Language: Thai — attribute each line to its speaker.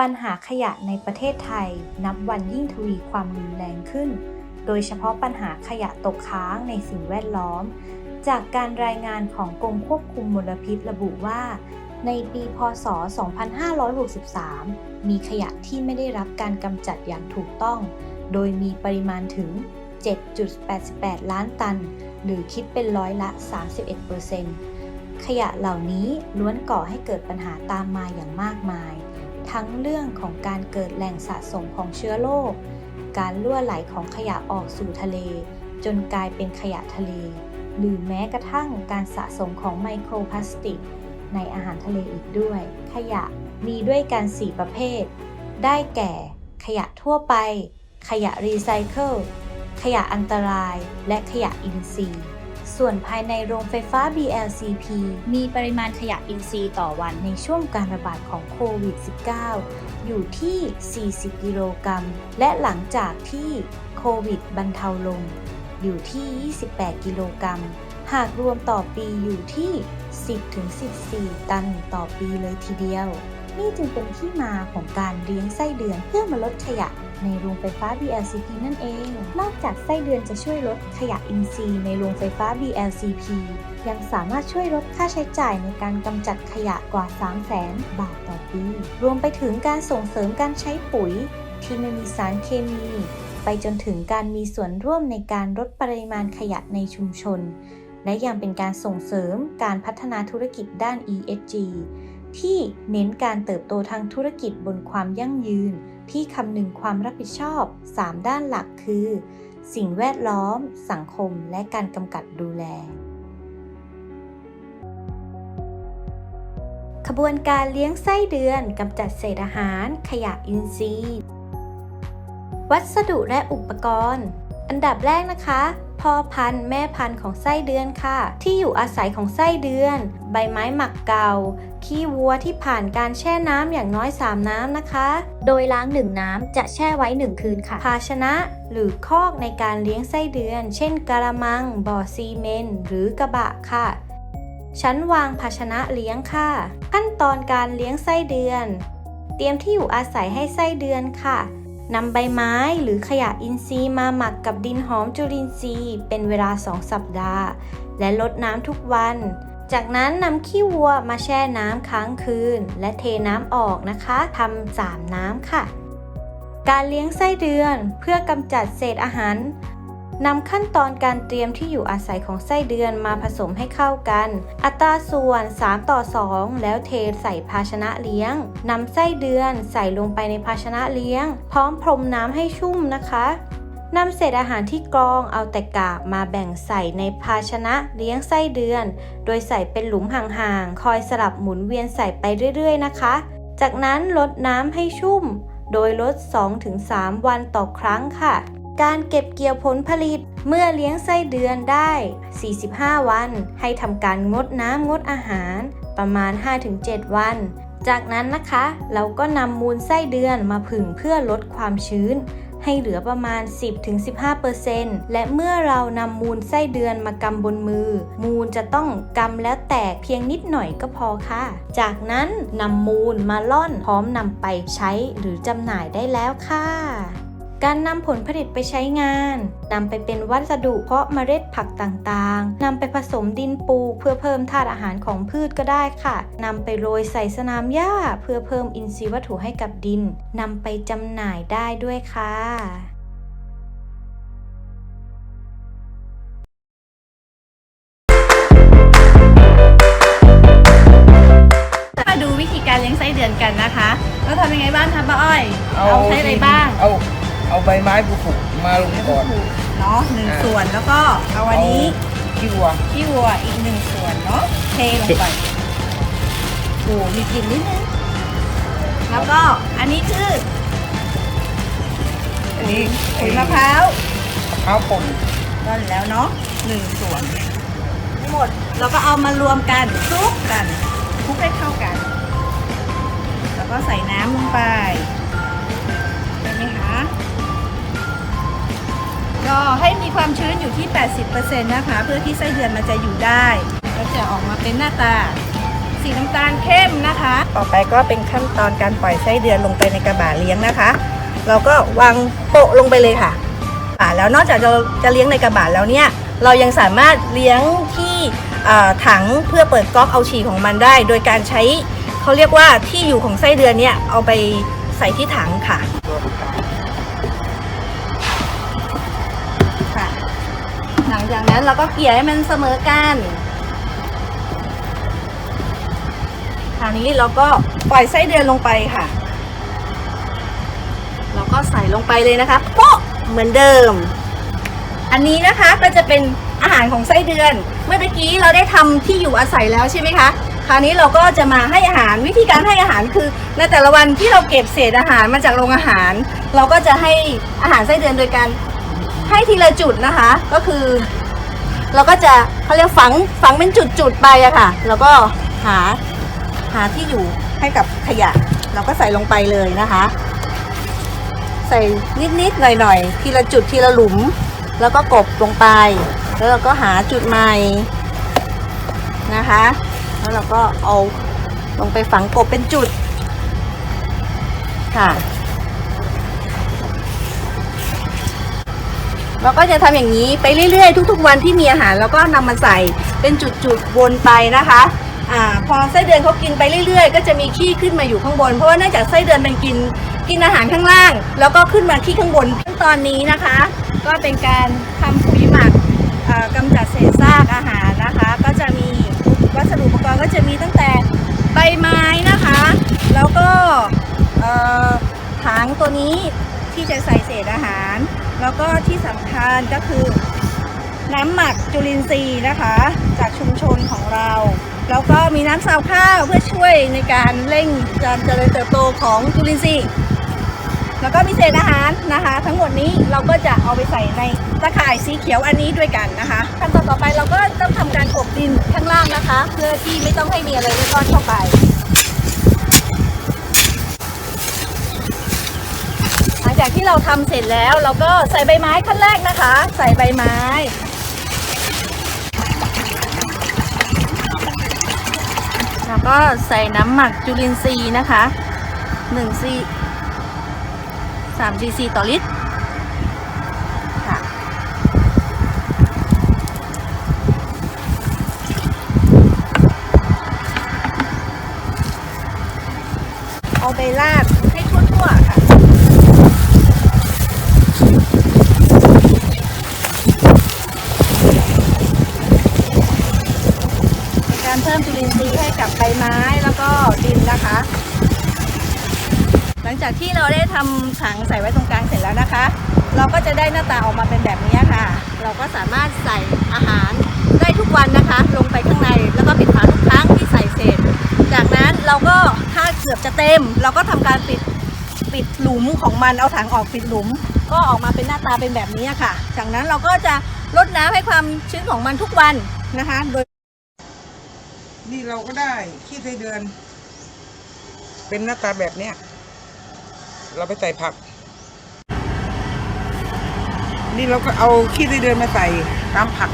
Speaker 1: ปัญหาขยะในประเทศไทยนับวันยิ่งทวีความรุนแรงขึ้น โดยเฉพาะปัญหาขยะตกค้างในสิ่งแวดล้อม จากการรายงานของกรมควบคุมมลพิษระบุว่า ในปีพศ 2563 มีขยะที่ไม่ได้รับการกำจัดอย่างถูกต้อง โดยมีปริมาณถึง 7.88 ล้านตัน หรือคิดเป็นร้อยละ 31%ขยะเหล่านี้ล้วนก่อให้เกิดปัญหาตามมาอย่างมากมาย ทั้งเรื่องของการเกิดแหล่งสะสมของเชื้อโรค การล่วไหลของขยะออกสู่ทะเล จนกลายเป็นขยะทะเล หรือแม้กระทั่งการสะสมของไมโครพลาสติก ในอาหารทะเลอีกด้วย ขยะมีด้วยกัน 4 ประเภท ได้แก่ ขยะทั่วไป ขยะรีไซเคิล ขยะอันตราย และขยะอินทรีย์ ส่วนภายในโรงไฟฟ้า BLCP มีปริมาณขยะอินทรีย์ต่อวันในช่วงการระบาดของโควิด -19 อยู่ที่ 40 กิโลกรัม และหลังจากที่โควิดบรรเทาลง อยู่ที่ 28 กิโลกรัม หากรวมต่อปีอยู่ที่ 10-14 ตันต่อปีเลยทีเดียว นี่จึงเป็นที่มาของการเลี้ยงไส้เดือนเพื่อมาลดขยะ ในโรงไฟฟ้า BLCP นั่นเอง นอกจากไส้เดือนจะช่วยลดขยะอินทรีย์ในโรงไฟฟ้า BLCP ยังสามารถช่วยลดค่าใช้จ่ายในการกำจัดขยะกว่า 300,000 บาทต่อปี รวมไปถึงการส่งเสริมการใช้ปุ๋ย ที่ไม่มีสารเคมี ไปจนถึงการมีส่วนร่วมในการลดปริมาณขยะในชุมชน และยังเป็นการส่งเสริมการพัฒนาธุรกิจด้าน ESG ที่เน้นการเติบโตทางธุรกิจบนความยั่งยืน ที่คำนึงความรับผิดชอบ 3 ด้านหลักคือ สิ่งแวดล้อม สังคม และการกำกับดูแล ขบวนการเลี้ยงไส้เดือนกำจัดเศษอาหาร ขยะอินทรีย์ วัสดุและอุปกรณ์ อันดับแรกนะคะ พ่อพันธุ์แม่พันธุ์ของไส้เดือนค่ะ ที่อยู่อาศัยของไส้เดือน ใบไม้หมักเก่า ขี้วัวที่ผ่านการแช่น้ำอย่างน้อย 3 น้ำนะคะ โดยล้าง1น้ำจะแช่ไว้ 1 คืนค่ะ ภาชนะหรือคอกในการเลี้ยงไส้เดือน เช่นกระมัง บ่อซีเมนต์หรือกระบะค่ะชั้นวางภาชนะเลี้ยงค่ะ ขั้นตอนการเลี้ยงไส้เดือน เตรียมที่อยู่อาศัยให้ไส้เดือนค่ะ นำใบไม้หรือขยะอินทรีย์มาหมักกับดินหอมจุลินทรีย์ เป็นเวลา 2 สัปดาห์ และลดน้ำทุกวัน จากนั้นนำขี้วัวมาแช่น้ำค้างคืน และเทน้ำออกนะคะทำสามน้ำค่ะ การเลี้ยงไส้เดือนเพื่อกำจัดเศษอาหาร นำขั้นตอนการเตรียมที่อยู่อาศัยของไส้เดือนมาผสมให้เข้ากัน อัตราส่วน 3 ต่อ 2 แล้วเทใส่ภาชนะเลี้ยงนำไส้เดือนใส่ลงไปในภาชนะเลี้ยง พร้อมพรมน้ำให้ชุ่มนะคะนำเศษอาหารที่กรองเอาแต่กากมาแบ่งใส่ในภาชนะเลี้ยงไส้เดือน โดยใส่เป็นหลุมห่างๆ คอยสลับหมุนเวียนใส่ไปเรื่อยๆนะคะ จากนั้นลดน้ำให้ชุ่ม โดยลด 2-3 วันต่อครั้งค่ะ การเก็บเกี่ยวผลผลิตเมื่อเลี้ยงไส้เดือนได้ 45 วัน ให้ทำการงดน้ำงดอาหารประมาณ 5-7 วัน จากนั้นนะคะ เราก็นำมูลไส้เดือนมาผึ่งเพื่อลดความชื้น ให้เหลือประมาณ 10-15%และเมื่อเรานำมูลไส้เดือนมากำบนมือ มูลจะต้องกำแล้วแตกเพียงนิดหน่อยก็พอค่ะ จากนั้นนำมูลมาล่อนพร้อมนำไปใช้หรือจำหน่ายได้แล้วค่ะ การนำผลผลิตไปใช้งานนำไปเป็นวัสดุเพาะเมล็ดผักต่างๆนำไปผสมดินปลูกเพื่อเพิ่มธาตุอาหารของพืชก็ได้ค่ะนำไปโรยใส่สนามหญ้า เพื่อเพิ่มอินทรีย์วัตถุให้กับดินนำไปจำหน่ายได้ด้วยค่ะ
Speaker 2: มาดูวิธีการเลี้ยงไส้เดือนกันนะคะเราทำยังไงบ้างคะป้าอ้อย
Speaker 3: เอา
Speaker 2: ใช้อะไรบ้าง
Speaker 3: เอาเอาใบไม้บุกๆมาลงก่อน
Speaker 2: เนาะหนึ่ง
Speaker 3: อ่า
Speaker 2: ส่วนแล้วก็เอาอันนี้
Speaker 3: ขี้วัว
Speaker 2: ขี้วัวอีกหนึ่งส่วนเนาะเทลงไปโอ้มีกลิ่นนิดนึงแล้วก็อันนี้คือ
Speaker 3: อันนี้
Speaker 2: ขุยมะพร้าว
Speaker 3: มะพร้าวป่น
Speaker 2: ร่อนแล้วเนาะหนึ่งส่วนทั้งหมดเราก็เอามารวมกันคลุกกันคลุกให้ ความชื้นอยู่ที่ 80%นะคะ เพื่อที่ไส้เดือนมันจะอยู่ได้ ก็จะออกมาเป็นหน้าตา สีน้ำตาลเข้มนะคะ ต่อไปก็เป็นขั้นตอนการปล่อยไส้เดือนลงไปในกระบะเลี้ยงนะคะ เราก็วางโปะลงไปเลยค่ะอ่าแล้วนอกจากเราจะเลี้ยงในกระบะแล้วเนี่ย เรายังสามารถเลี้ยงที่ถังเพื่อเปิดก๊อกเอาฉี่ของมันได้ โดยการใช้เขาเรียกว่าที่อยู่ของไส้เดือนเนี่ยเอาไปใส่ที่ถังค่ะ จากนั้นเราก็เกลี่ยให้มันเสมอกันคราวนี้เราก็ปล่อยไส้เดือนลงไปค่ะ เราก็ใส่ลงไปเลยนะคะโป๊ะเหมือนเดิม อันนี้นะคะก็จะเป็นอาหารของไส้เดือน เมื่อกี้เราได้ทำที่อยู่อาศัยแล้วใช่ไหมคะคราวนี้เราก็จะมาให้อาหารวิธีการให้อาหารคือ ในแต่ละวันที่เราเก็บเศษอาหารมาจากโรงอาหาร เราก็จะให้อาหารไส้เดือนโดยการให้ทีละจุดนะคะ ก็คือ เราก็จะเขาเรียกฝังฝังเป็นจุดๆไปอะค่ะ แล้วก็หาหาที่อยู่ให้กับขยะ เราก็ใส่ลงไปเลยนะคะ ใส่นิดๆหน่อยๆทีละจุดทีละหลุม แล้วก็กบลงไป แล้วเราก็หาจุดใหม่นะคะ แล้วเราก็เอาลงไปฝังกบเป็นจุดค่ะ เราก็จะทำอย่างนี้ไปเรื่อยๆ ทุก ๆ วันที่มีอาหารแล้วก็นำมาใส่เป็นจุดๆวนไปนะคะอ่าพอไส้เดือนเขากินไปเรื่อยๆ ก็จะมีขี้ขึ้นมาอยู่ข้างบน เพราะว่าเนื่องจากไส้เดือนมันกินกินอาหารข้างล่าง แล้วก็ขึ้นมาขี้ข้างบนขั้นตอนนี้นะคะ ก็เป็นการทำปุ๋ยหมักกำกำจัดเศษซากอาหารนะคะ ก็จะมีวัสดุอุปกรณ์ก็จะมีตั้งแต่ใบไม้นะคะ แล้วก็เอ่อถังตัวนี้ที่จะใส่เศษอาหาร แล้ว ก็ที่สำคัญก็คือน้ำหมักจุลินทรีย์นะคะ จากชุมชนของเรา แล้วก็มีน้ำซาวข้าวเพื่อช่วยในการเร่งการเจริญเติบโตของจุลินทรีย์แล้วก็มีเศษอาหารนะคะ ทั้งหมดนี้เราก็จะเอาไปใส่ในตะข่ายสีเขียวอันนี้ด้วยกันนะคะขั้นตอนต่อไปเราก็ต้องทำการกบดินข้างล่างนะคะ เพื่อที่ไม่ต้องให้มีอะไรร่อนเข้าไป หลัง จากที่เราทำเสร็จแล้ว เราก็ใส่ใบไม้ขั้นแรกนะคะ ใส่ใบไม้แล้วก็ใส่น้ำหมักจุลินทรีย์นะคะ1ซี3 cc ต่อลิตรค่ะเอาไปราดให้ทั่วๆค่ะ การเพิ่มจุลินทรีย์ให้กับใบไม้แล้วก็ดินนะคะ หลังจากที่เราได้ทำถังใส่ไว้ตรงกลางเสร็จแล้วนะคะ เราก็จะได้หน้าตาออกมาเป็นแบบนี้ค่ะ เราก็สามารถใส่อาหารได้ทุกวันนะคะ ลงไปข้างในแล้วก็ปิดฝาทุกครั้งที่ใส่เสร็จจากนั้นเราก็ถ้าเกือบจะเต็ม เราก็ทำการปิดปิดหลุมของมันเอาถังออกปิดหลุม ก็ออกมาเป็นหน้าตาเป็นแบบนี้ค่ะ จากนั้นเราก็จะลดน้ำให้ความชื้นของมันทุกวันนะคะ โดย
Speaker 3: นี่เราก็ได้ขี้ไส้เดือน เป็นหน้าตาแบบเนี้ย เราไปใส่ผัก นี่เราก็เอาขี้ไส้เดือนมาใส่ตามผัก